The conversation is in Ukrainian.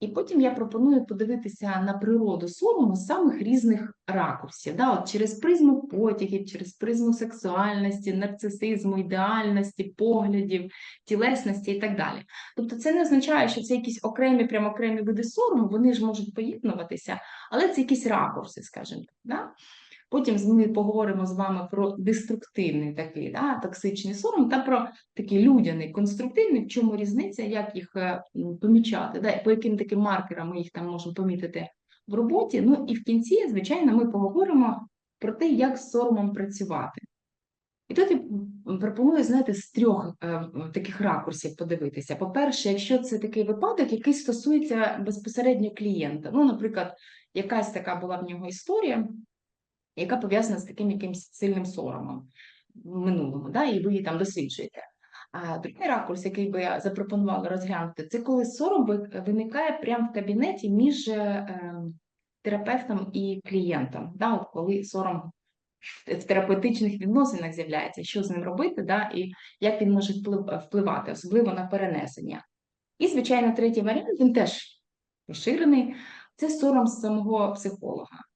І потім я пропоную подивитися на природу сорому з самих різних ракурсів, да, от через призму потягів, через призму сексуальності, нарцисизму, ідеальності, поглядів, тілесності і так далі. Тобто це не означає, що це якісь окремі, прямо окремі види сорому, вони ж можуть поєднуватися, але це якісь ракурси, скажімо так. Да? Потім ми поговоримо з вами про деструктивний такий да, токсичний сором та про такий людяний, конструктивний, в чому різниця, як їх е, помічати, да, по яким таким маркерам ми їх там можемо помітити в роботі. Ну і в кінці, звичайно, ми поговоримо про те, як з соромом працювати. І тут я пропоную, знаєте, з трьох е, таких ракурсів подивитися. По-перше, якщо це такий випадок, який стосується безпосередньо клієнта. Ну, наприклад, якась така була в нього історія, яка пов'язана з таким якимсь сильним соромом в минулому, да, і ви її там досліджуєте. А другий ракурс, який би я запропонувала розглянути, це коли сором виникає прямо в кабінеті між е, е, терапевтом і клієнтом. Да, от коли сором в терапевтичних відносинах з'являється, що з ним робити, да, і як він може впливати, особливо на перенесення. І, звичайно, третій варіант, він теж поширений, це сором з самого психолога.